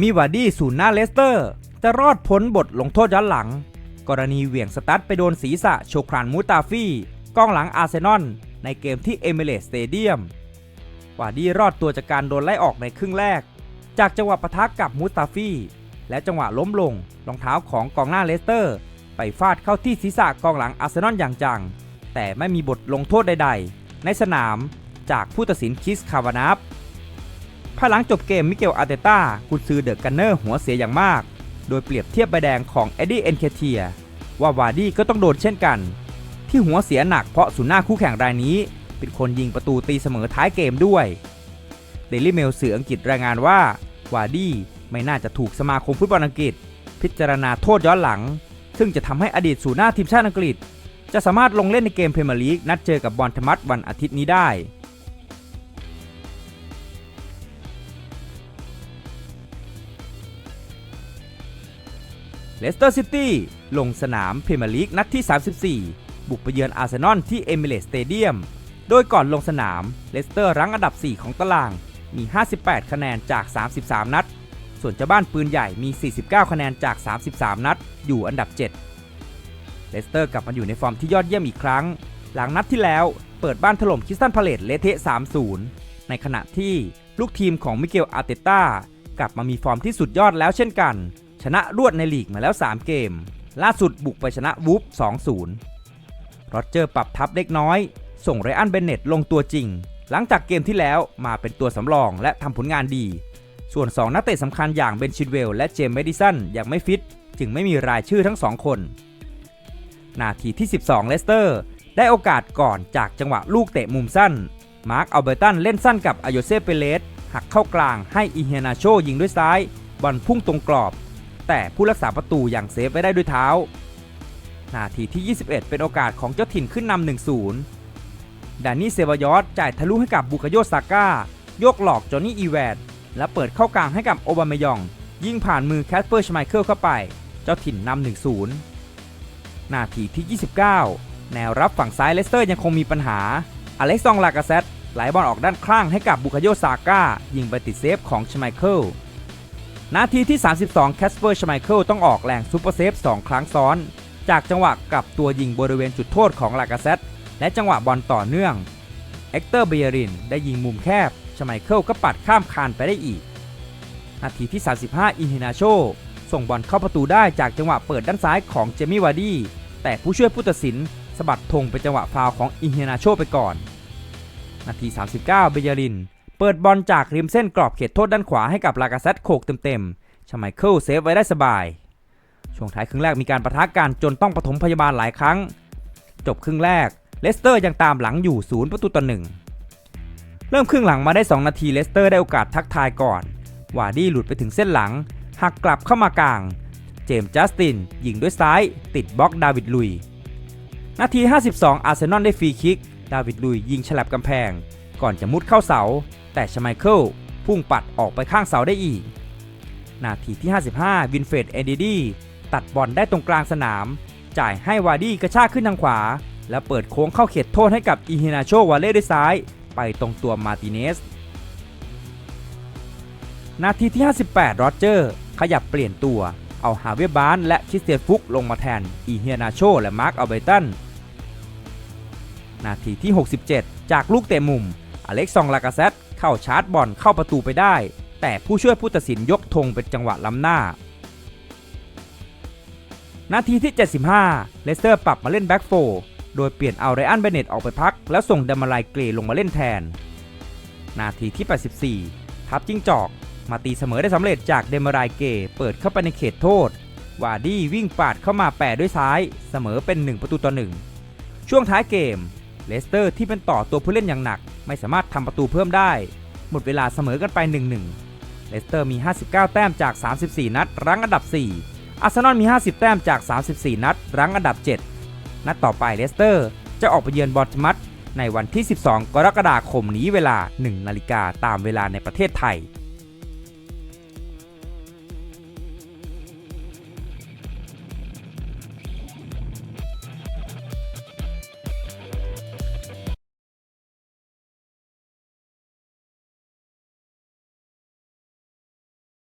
มี่วาร์ดี้ศูนย์หน้าเลสเตอร์ จะรอดพ้นบทลงโทษย้อนหลัง กรณีเหวี่ยงสตั๊ดไปโดนศีรษะโชครานมูตาฟี่กองหลังอาร์เซนอลในเกมที่เอเมเรสเตเดียมวาร์ดี้รอดตัวจากการโดนไล่ออกในครึ่งแรก จากจังหวะปะทะกับมูตาฟี่ และจังหวะล้มลงรองเท้าของกองหน้าเลสเตอร์ ไปฟาดเข้าที่ศีรษะกองหลังอาร์เซนอลอย่างจัง แต่ไม่มีบทลงโทษใด ๆ ในสนามจากผู้ตัดสินคิสคาวานาฟ ภายหลังจบเกมมิเกลอาร์เตต้ากุนซือเดอะกันเนอร์หัวเสียอย่างมาก โดยเปรียบเทียบใบแดงของเอ็ดดี้เอนเคเทียว่าวาดี้ก็ต้องโดนเช่นกัน ที่หัวเสียหนักเพราะศูนย์หน้าคู่แข่งรายนี้ เป็นคนยิงประตูตีเสมอท้ายเกมด้วยเดลิเมลสื่ออังกฤษรายงานว่าวาดี้ไม่น่าจะถูกสมาคมฟุตบอลอังกฤษ พิจารณาโทษย้อนหลัง ซึ่งจะทำให้อดีตศูนย์หน้าทีมชาติอังกฤษ จะสามารถลงเล่นในเกมเพรเมียร์ลีกนัดเจอกับบอลธมัสวันอาทิตย์นี้ได้ เลสเตอร์ซิตี้ลงสนามพรีเมียร์ลีกนัดที่ 34 บุกไปเยือนอาร์เซนอลที่เอมิเรตสเตเดียม โดยก่อนลงสนามเลสเตอร์รั้งอันดับ 4 ของตารางมี 58 คะแนนจาก 33 นัด ส่วนเจ้าบ้านปืนใหญ่มี 49 คะแนนจาก 33 นัด อยู่อันดับ 7 เลสเตอร์กลับมาอยู่ในฟอร์มที่ยอดเยี่ยมอีกครั้ง หลังนัดที่แล้วเปิดบ้านถล่มคิสตันพาเลตเลเทะ3-0 ในขณะที่ลูกทีมของมิเกลอาร์เตต้ากลับมามีฟอร์มที่สุดยอดแล้วเช่นกัน ชนะรวดในลีกมาแล้ว 3 เกม ล่าสุดบุกไปชนะวูฟ2-0โรเจอร์ปรับทัพเล็กน้อย ส่งไรอันเบนเน็ตลงตัวจริง หลังจากเกมที่แล้วมาเป็นตัวสำรองและทำผลงานดี ส่วน 2 นักเตะสำคัญอย่างเบนชินเวลและเจมส์เมดิสันยังไม่ฟิต จึงไม่มีรายชื่อทั้ง2คน นาทีที่ 12 เลสเตอร์ ได้โอกาสก่อนจากจังหวะลูกเตะมุมสั้น มาร์คอัลเบอร์ตันเล่นสั้นกับอโยเซเปเลสหักเข้ากลางให้อีเฮนาโชยิงด้วยซ้ายบอลพุ่งตรงกรอบ แต่ผู้รักษาประตูอย่างเซฟไว้ได้ด้วยเท้า นาทีที่ 21 เป็นโอกาสของเจ้าถิ่นขึ้นนำ1-0ดานี่เซวายอสจ่ายทะลุให้กับบุคโยซาก้าโยกหลอกจอห์นนี่อีแวดและเปิดเข้ากลางให้กับโอบามายอง ยิงผ่านมือแคสเปอร์ชไมเคิลเข้าไป เจ้าถิ่นนำ1-0 นาทีที่ 29 แนวรับฝั่งซ้ายเลสเตอร์ยังคงมีปัญหา อเล็กซองลากาเซตไหลบอลออกด้านข้างให้กับบุคโยซาก้ายิงไปติดเซฟของชไมเคิล นาทีที่ 32 แคสเปอร์ชไมเคิลต้องออกแรงซูเปอร์เซฟ 2 ครั้งซ้อน จากจังหวะกลับตัวยิงบริเวณจุดโทษของลากาเซตและจังหวะบอลต่อเนื่อง เอ็กเตอร์เบียรินได้ยิงมุมแคบชไมเคิลก็ปัดข้ามคานไปได้อีก นาทีที่ 35 อินเฮนาโช ส่งบอลเข้าประตูได้จากจังหวะเปิดด้านซ้ายของเจมี่วาร์ดี้แต่ผู้ช่วยผู้ตัดสินสะบัดธงเป็นจังหวะฟาวของอินเฮนาโชไปก่อน นาที 39 เบยริน เปิดบอลจากริมเส้นกรอบเขตโทษด้านขวาให้กับลากาเซตโขกเต็มๆชไมเคิลเซฟไว้ได้สบาย ช่วงท้ายครึ่งแรกมีการประทะกันจนต้องปฐมพยาบาลหลายครั้ง จบครึ่งแรก เลสเตอร์ยังตามหลังอยู่ศูนย์ประตูต่อหนึ่งเริ่มครึ่งหลังมาได้ 2 นาทีเลสเตอร์ได้โอกาสทักทายก่อนวาร์ดี้หลุดไปถึงเส้นหลังหักกลับเข้ามากลาง เจมส์จัสติน ยิงด้วยซ้าย ติดบล็อกดาวิดลุย นาที 52 อาร์เซนอลได้ฟรีคิก ดาวิดลุยยิงฉลับกำแพง ก่อนจะมุดเข้าเสา แต่ชไมเคิลพุ่งปัดออกไปข้างเสาได้อีก นาทีที่ 55 วินเฟรดเอดีดีตัดบอลได้ตรงกลางสนาม จ่ายให้วาดี้กระชากขึ้นทางขวา และเปิดโค้งเข้าเขตโทษให้กับอีเฮนาโชวาเล่ด้วยซ้าย ไปตรงตัวมาติเนส นาทีที่ 58 โรเจอร์ ขยับเปลี่ยนตัว เอาฮาเวบานและคริสเตียนฟุกลงมาแทนอีเฮียนาโชและมาร์คอัลเบตันนาทีที่ 67 จากลูกเตะมุม อเล็กซองลากาเซต เข้าชาร์จบอลเข้าประตูไปได้ แต่ผู้ช่วยผู้ตัดสินยกธงเป็นจังหวะล้ำหน้า นาทีที่ 75 เลสเตอร์ปรับมาเล่นแบ็กโฟร์โดยเปลี่ยนเอาไรอันเบเนตออกไปพัก แล้วส่งเดมาไลเกรลงมาเล่นแทน นาทีที่ 84 ทับจิ้งจอก มาตีเสมอได้สำเร็จจากเดมารายเกเปิดเข้าไปในเขตโทษ วาร์ดี้วิ่งปาดเข้ามาแปะด้วยซ้าย เสมอเป็น 1 ประตูต่อ1ช่วงท้ายเกม เลสเตอร์ที่เป็นต่อตัวผู้เล่นอย่างหนัก ไม่สามารถทำประตูเพิ่มได้ หมดเวลาเสมอกันไป 1-1 เลสเตอร์มี 59 แต้มจาก 34 นัด รั้งอันดับ 4 อาร์เซนอลมี 50 แต้มจาก 34 นัด รั้งอันดับ 7 นัดต่อไปเลสเตอร์จะออกไปเยือนบอร์ทมัดในวันที่ 12 กรกฎาคมนี้เวลา 1 นาฬิกาตามเวลาในประเทศไทย